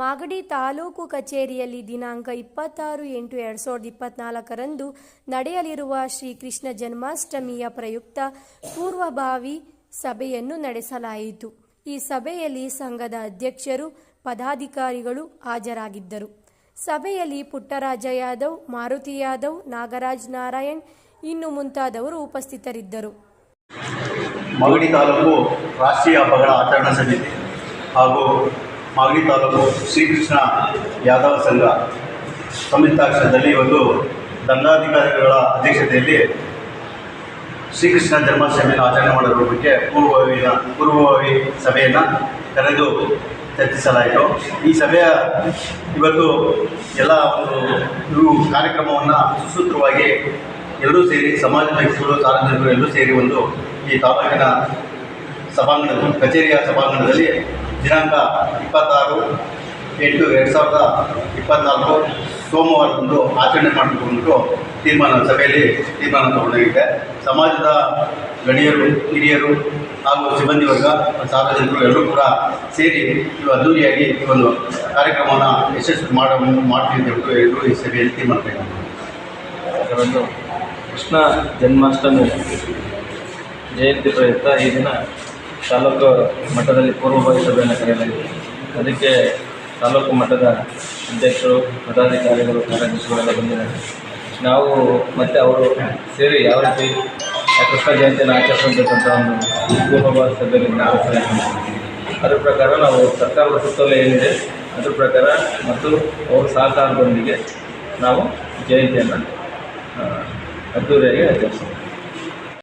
ಮಾಗಡಿ ತಾಲೂಕು ಕಚೇರಿಯಲ್ಲಿ ದಿನಾಂಕ ಇಪ್ಪತ್ತಾರು ಎಂಟು ಎರಡು ಸಾವಿರದ ಇಪ್ಪತ್ನಾಲ್ಕರಂದು ನಡೆಯಲಿರುವ ಶ್ರೀಕೃಷ್ಣ ಜನ್ಮಾಷ್ಟಮಿಯ ಪ್ರಯುಕ್ತ ಪೂರ್ವಭಾವಿ ಸಭೆಯನ್ನು ನಡೆಸಲಾಯಿತು. ಈ ಸಭೆಯಲ್ಲಿ ಸಂಘದ ಅಧ್ಯಕ್ಷರು, ಪದಾಧಿಕಾರಿಗಳು ಹಾಜರಾಗಿದ್ದರು. ಸಭೆಯಲ್ಲಿ ಪುಟ್ಟರಾಜ ಯಾದವ್, ಮಾರುತಿ ಯಾದವ್, ನಾಗರಾಜ್ ನಾರಾಯಣ್ ಇನ್ನು ಮುಂತಾದವರು ಉಪಸ್ಥಿತರಿದ್ದರು. ಮಾಗಡಿ ತಾಲೂಕು ರಾಷ್ಟ್ರೀಯ ಹಬ್ಬಗಳ ಆಚರಣಾ ಸಮಿತಿ ಹಾಗೂ ಮಾಗಡಿ ತಾಲೂಕು ಶ್ರೀಕೃಷ್ಣ ಯಾದವ ಸಂಘ. ಸಂಯುಕ್ತಾಕ್ಷರದಲ್ಲಿ ಒಂದು ದಂಡಾಧಿಕಾರಿಗಳ ಅಧ್ಯಕ್ಷತೆಯಲ್ಲಿ ಶ್ರೀಕೃಷ್ಣ ಜನ್ಮಾಷ್ಟಮಿಯನ್ನು ಆಚರಣೆ ಮಾಡುವ ಬಗ್ಗೆ ಪೂರ್ವಭಾವಿಯ ಪೂರ್ವಭಾವಿ ಸಭೆಯನ್ನು ಕರೆದು ಚರ್ಚಿಸಲಾಯಿತು. ಈ ಸಭೆಯ ಇವತ್ತು ಎಲ್ಲ ಒಂದು ಕಾರ್ಯಕ್ರಮವನ್ನು ಸುಸೂತ್ರವಾಗಿ ಎಲ್ಲರೂ ಸೇರಿ ಸಮಾಜ ವ್ಯಕ್ತಿಗಳು ಸಾರ್ವಜನಿಕರು ಎಲ್ಲರೂ ಸೇರಿ ಒಂದು ಈ ತಾಲೂಕಿನ ಸಭಾಂಗಣ ಕಚೇರಿಯ ಸಭಾಂಗಣದಲ್ಲಿ ದಿನಾಂಕ ಇಪ್ಪತ್ತಾರು ಎಂಟು ಎರಡು ಸಾವಿರದ ಇಪ್ಪತ್ತ್ನಾಲ್ಕು ಸೋಮವಾರದಂದು ಆಚರಣೆ ಮಾಡಿಕೊಂಡು ತೀರ್ಮಾನ ಸಭೆಯಲ್ಲಿ ತೀರ್ಮಾನ ತಗೊಂಡಿದೆ ಸಮಾಜದ ಗಣಿಯರು, ಹಿರಿಯರು ಹಾಗೂ ಸಿಬ್ಬಂದಿ ವರ್ಗ ಸಾರ್ವಜನಿಕರು ಎಲ್ಲರೂ ಕೂಡ ಸೇರಿ ಅದ್ದೂರಿಯಾಗಿ ಒಂದು ಕಾರ್ಯಕ್ರಮವನ್ನು ಯಶಸ್ವಿ ಮಾಡ, ಮಾಡ್ತೀವಿ ಅಂತ ಎಲ್ಲರೂ ಈ ಸಭೆಯಲ್ಲಿ ತೀರ್ಮಾನ ಕೃಷ್ಣ ಜನ್ಮಾಷ್ಟಮಿ ಜಯಂತಿ ಪ್ರಯುಕ್ತ ಈ ದಿನ ತಾಲೂಕು ಮಟ್ಟದಲ್ಲಿ ಪೂರ್ವಭಾವಿ ಸಭೆಯನ್ನು ಕರೆಯಲಾಗಿದೆ ಅದಕ್ಕೆ ತಾಲೂಕು ಮಟ್ಟದ ಅಧ್ಯಕ್ಷರು, ಪದಾಧಿಕಾರಿಗಳು, ಕಾರ್ಯದರ್ಶಿಗಳೆಲ್ಲ ಬಂದಿದ್ದಾರೆ. ನಾವು ಮತ್ತು ಅವರು ಸೇರಿ ಯಾವ ರೀತಿ ಕೃಷ್ಣ ಜಯಂತಿಯನ್ನು ಆಚರಿಸಬೇಕಂತ ಒಂದು ಪೂರ್ವಭಾವಿ ಸಭೆಯಲ್ಲಿ ಆಲೋಚನೆ ಅದ್ರ ಪ್ರಕಾರ ನಾವು ಸರ್ಕಾರದ ಸುತ್ತಲೇ ಏನಿದೆ, ಅದ್ರ ಪ್ರಕಾರ ಮತ್ತು ಅವರ ಸಹಕಾರದೊಂದಿಗೆ ನಾವು ಜಯಂತಿಯನ್ನು ಅದ್ದೂರಿಯಾಗಿ ಆಚರಿಸ್ತೀವಿ.